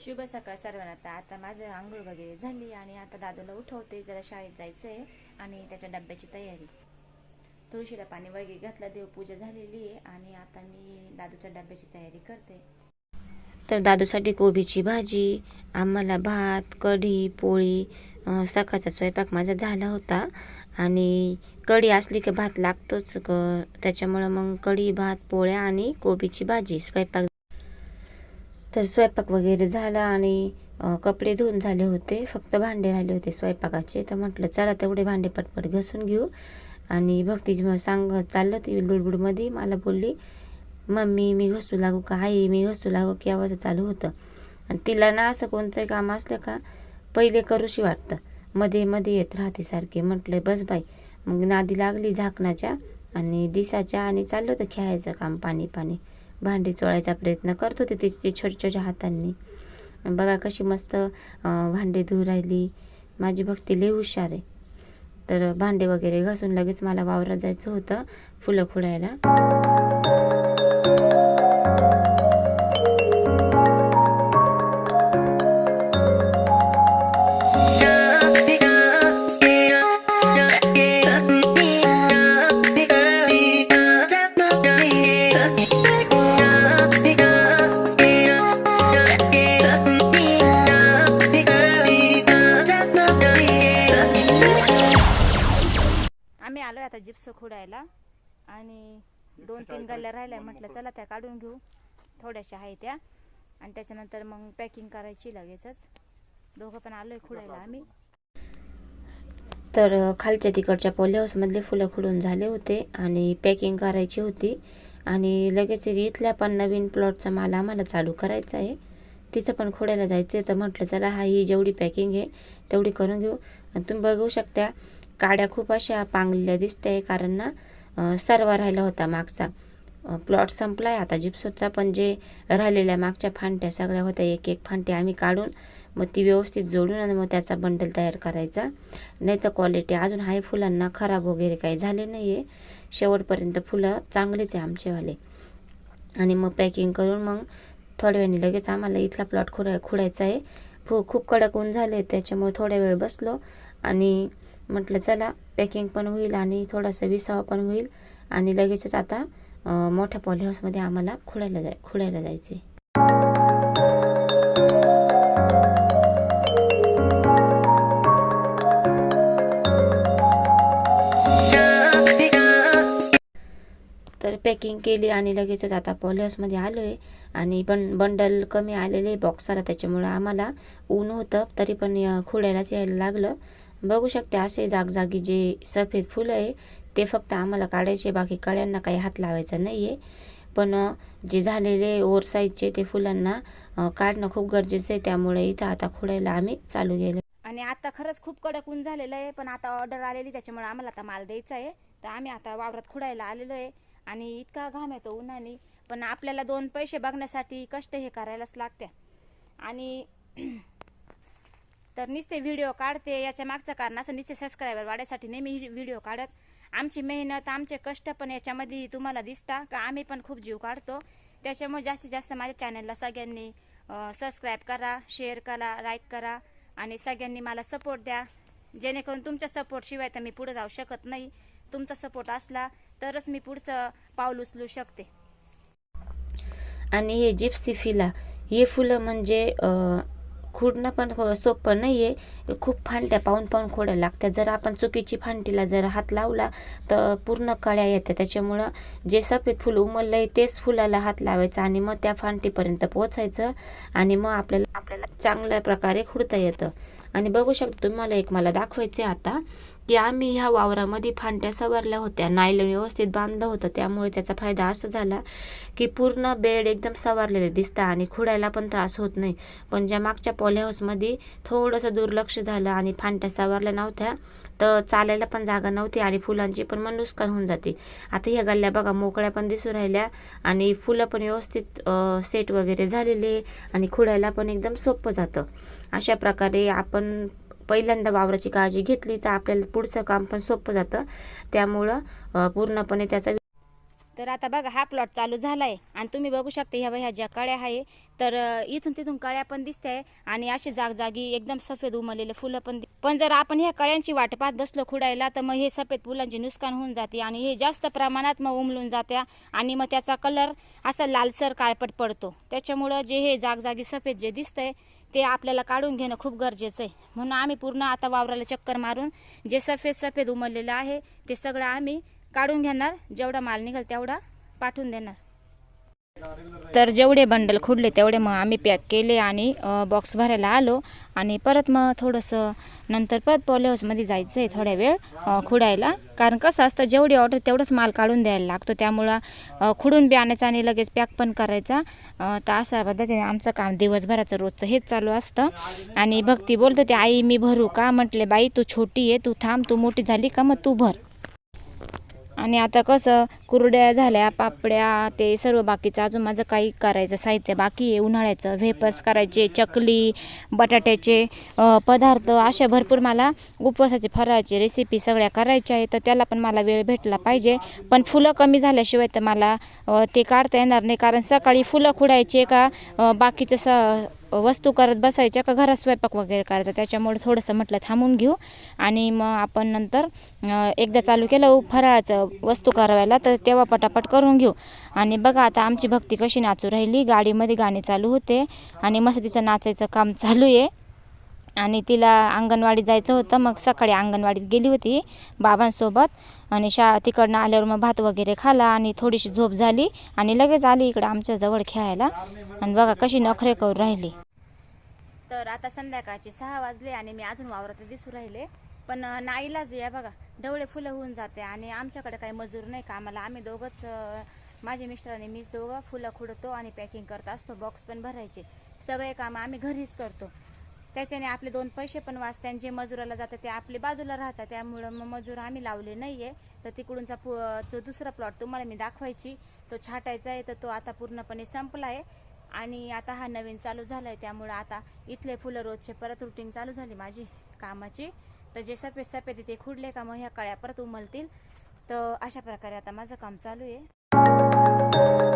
शुभ सकाळ सर्वांना. आता आता माझं आंघोळ वगैरे झाली आणि आता दादूला उठवते. त्याला शाळेत जायचं आहे आणि त्याच्या डब्याची तयारी. तुळशीला पाणी वगैरे घातलं. देवपूजा झालेली आहे आणि आता मी दादूच्या डब्याची तयारी करते. तर दादूसाठी कोबीची भाजी आम्हाला भात कढी पोळी सकाळचा स्वयंपाक माझा झाला होता. आणि कढी असली की भात लागतोच क त्याच्यामुळं मग कढी भात पोळ्या आणि कोबीची भाजी स्वयंपाक तर स्वयंपाक वगैरे झाला आणि कपडे धुवून झाले होते. फक्त भांडे राहिले होते स्वयंपाकाचे. तर म्हटलं चला तेवढे भांडे पटपट घसून घेऊ. आणि भक्तीची मग सांग चाललं ती लुडबुडमध्ये मला बोलली मम्मी मी घसू लागू का? आई मी घसू लागू की आवाज चालू होतं. आणि तिला ना असं कोणतंही काम असलं का पहिले करूशी वाटतं. मध्ये मध्ये येत राहते सारखे. म्हटलं बस बाई. मग नादी लागली झाकणाच्या आणि डिसाच्या आणि चाललं होतं खेळायचं काम पाणी पाणी. भांडी चोळायचा प्रयत्न करत होते तिची छोट्या छोट्या हातांनी. बघा कशी मस्त भांडे धुवू राहिली. माझी भक्ती लई हुशार आहे. तर भांडे वगैरे घासून लगेच मला वावरात जायचं होतं फुलं फुडायला. आलोय आता जिप्स खुडायला. आणि दोन तीन गल्ल्या राहिल्या म्हटलं चला त्या काढून घेऊ. थोड्याशा आहे त्या. आणि त्याच्यानंतर मग पॅकिंग करायची लगेचच. दोघं पण आलोय खुडायला आम्ही. तर खालच्या तिकडच्या पॉली हाऊसमधले फुलं खुडून झाले होते आणि पॅकिंग करायची होती. आणि लगेच इथल्या पण नवीन प्लॉटचा माल आम्हाला चालू करायचा आहे. तिथं पण खोडायला जायचं आहे तर म्हटलं चला हा ही जेवढी पॅकिंग आहे तेवढी करून घेऊ. आणि तुम्ही बघू शकता काड्या खूप अशा पांगलेल्या दिसते कारण ना सर्व राहिला होता मागचा. प्लॉट संपला आहे आता जिप्सोचा पण जे राहिलेल्या मागच्या फांट्या सगळ्या होत्या एक एक फांटे आम्ही काढून मग ती व्यवस्थित जोडून आणि मग त्याचा बंडल तयार करायचा. नाही तर क्वालिटी अजून आहे फुलांना खराब वगैरे काही झाले नाही आहे शेवटपर्यंत फुलं चांगलेच आहे आमचेवाले. आणि मग पॅकिंग करून मग थोड्या वेळाने लगेच आम्हाला इथला प्लॉट खुरा खुडायचा आहे खू खूप कडक ऊन झाले त्याच्यामुळे थोड्या वेळ बसलो. आणि म्हटलं चला पॅकिंग पण होईल आणि थोडासा विसावा पण होईल. आणि लगेचच आता मोठ्या पॉली हाऊसमध्ये आम्हाला खुडायला जाय खुडायला जायचे तर पॅकिंग केली आणि लगेचच आता पॉली हाऊसमध्ये आलो आहे आणि पण बंडल कमी आलेले बॉक्साला त्याच्यामुळं आम्हाला ऊन होतं तरी पण या खुड्यालाच यायला लागलं. बघू शकते असे जागजागी जे सफेद फुलं आहे ते फक्त आम्हाला काढायचे बाकी कळ्यांना काही हात लावायचा नाही आहे पण जे झालेले ओर साईजचे ते फुलांना काढणं खूप गरजेचं आहे. त्यामुळे इथं आता खुडायला आम्ही चालू गेलो आणि आता खरंच खूप कडक ऊन झालेलं आहे पण आता ऑर्डर आलेली त्याच्यामुळे आम्हाला आता माल द्यायचा आहे. तर आम्ही आता वावरात खुडायला आलेलो आहे. आणि इतका घाम येतो उन्हाने. पण आपल्याला दोन पैसे बघण्यासाठी कष्ट हे करायलाच लागते आणि तर नुसते व्हिडिओ काढते याच्या मागचं कारण असं नुसते सबस्क्रायबर वाढायसाठी नेहमी व्हिडिओ काढत. आमची मेहनत आमचे कष्ट पण याच्यामध्ये तुम्हाला दिसता. का आम्ही पण खूप जीव काढतो. त्याच्यामुळे जास्तीत जास्त माझ्या चॅनलला सगळ्यांनी सबस्क्राईब करा शेअर करा लाईक करा आणि सगळ्यांनी मला सपोर्ट द्या. जेणेकरून तुमच्या सपोर्टशिवाय तर मी पुढे जाऊ शकत नाही. तुमचा सपोर्ट असला तरच मी पुढचं पाऊल उचलू शकते. आणि हे जिप्सी फिला हे फुलं म्हणजे खुडणं पण सोपं नाही आहे खूप फांट्या पाहून पाहून खोड्या लागतात. जर आपण चुकीची फांटीला जर हात लावला तर पूर्ण कळ्या येतात. त्याच्यामुळं जे सफेद फुल उमललं आहे तेच फुलाला हात लावायचं आणि मग त्या फांटीपर्यंत पोचायचं आणि मग आपल्याला आपल्याला चांगल्या प्रकारे खुडता येतं. आणि बघू शकतो तुम्हाला एक मला दाखवायचं आहे आता. की आम्ही ह्या वावरामध्ये फांट्या सवारल्या होत्या. नायलन व्यवस्थित बांधलं होतं. त्यामुळे त्याचा फायदा असा झाला की पूर्ण बेड एकदम सवारलेले दिसतं आणि खुडायला पण त्रास होत नाही. पण ज्या मागच्या पॉली हाऊसमध्ये थोडंसं दुर्लक्ष झालं आणि फांट्या सवारल्या नव्हत्या तर चालायला पण जागा नव्हती आणि फुलांची पण मन नुकसान होऊन जाते. आता ह्या गल्ल्या बघा मोकळ्या पण दिसू राहिल्या आणि फुलं पण व्यवस्थित सेट वगैरे झालेले आणि खुडायला पण एकदम सोपं जातं. अशा प्रकारे आपण पहिल्यांदा वावराची काळजी घेतली तर आपल्याला पुढचं काम पण सोपं जातं. त्यामुळं पूर्णपणे त्याचा तर आता बघा हा प्लॉट चालू झाला आहे आणि तुम्ही बघू शकता ह्या ह्या ज्या कळ्या आहे तर इथून तिथून कळ्या पण दिसत आहे. आणि असे जागजागी एकदम सफेद उमललेले फुलं पण पण जर आपण ह्या कळ्यांची वाट पाहत बसलो खुडायला तर मग हे सफेद फुलांचे नुकसान होऊन जाते. आणि हे जास्त प्रमाणात मग उमलून जात्या. आणि मग त्याचा कलर असा लालसर काळपट पडतो. त्याच्यामुळं जे हे जागजागी सफेद जे दिसतंय ते आपल्याला काढून घेणं खूप गरजेचं आहे. म्हणून आम्ही पूर्ण आता वावराला चक्कर मारून जे सफेद सफेद उमललेलं आहे ते सगळं आम्ही काढून घेणार. जेवढा माल निघेल तेवढा पाठवून देणार. तर जेवढे बंडल खुडले तेवढे मग आम्ही पॅक केले आणि बॉक्स भरायला आलो. आणि परत मग थोडंसं नंतर परत पॉली हाऊसमध्ये जायचं आहे थोड्या वेळ खुडायला. कारण कसं असतं जेवढी ऑर्डर तेवढंच माल काढून द्यायला लागतो. त्यामुळं खुडून बी आणायचा आणि लगेच पॅक पण करायचा. तर अशा पद्धतीने आमचं काम दिवसभराचं रोजचं हेच चालू असतं. आणि भक्ती बोलतो ते आई मी भरू का? म्हटले बाई तू छोटी आहे तू थांब तू मोठी झाली का मग तू भर. आणि आता कसं कुरड्या झाल्या पापड्या ते सर्व बाकीचं अजून माझं काही करायचं साहित्य बाकी आहे उन्हाळ्याचं व्हेपर्स करायचे चकली बटाट्याचे पदार्थ अशा भरपूर मला उपवासाचे फराळाची रेसिपी सगळ्या करायच्या आहे तर त्याला पण मला वेळ भेटला पाहिजे. पण फुलं कमी झाल्याशिवाय तर मला ते काढता येणार नाही कारण सकाळी फुलं खुडायचे का बाकीचं स वस्तू करत बसायच्या का घरात स्वयंपाक वगैरे करायचा? त्याच्यामुळे थोडंसं म्हटलं थांबून घेऊ. आणि मग आपण नंतर एकदा चालू केलं फराळाचं वस्तू करायला तर तेव्हा पटापट करून घेऊ. आणि बघा आता आमची भक्ती कशी नाचू राहिली. गाडीमध्ये गाणे चालू होते आणि मस्त तिचं नाचायचं काम चालू आहे. आणि तिला अंगणवाडीत जायचं होतं. मग सकाळी अंगणवाडीत गेली होती बाबांसोबत. आणि शा तिकडनं आल्यावर मग भात वगैरे खाला आणि थोडीशी झोप झाली आणि लगेच आली इकडं आमच्या जवळ खेळायला. आणि बघा कशी नखरे करून राहिली. तर आता संध्याकाळचे सहा वाजले आणि मी अजून वावरात दिसू राहिले. पण अं, या बघा. डवळे फुलं होऊन जाते आणि आमच्याकडे काही मजूर नाही कामाला आम्ही दोघंच माझे मिस्टर आणि मीच दोघं फुलं खुडतो आणि पॅकिंग करत असतो बॉक्स पण भरायचे. सगळे कामं आम्ही घरीच करतो. त्याच्याने आपले दोन पैसे पण वाचतात जे मजुराला जातात ते आपले बाजूला राहतात. त्यामुळं मग मजूर आम्ही लावले नाहीये. तर तिकडूनचा पु जो दुसरा प्लॉट तुम्हाला मी दाखवायची. तो छाटायचा आहे तर तो आता पूर्णपणे संपला आहे आणि आता हा नवीन चालू झाला आहे त्यामुळं आता इथले फुलं रोजचे परत रुटीन चालू झाली माझी कामाची. तर जे सफेद सफेद ते खुडले का मग ह्या कळ्या परत उमलतील. तर अशा प्रकारे आता माझं काम चालू आहे.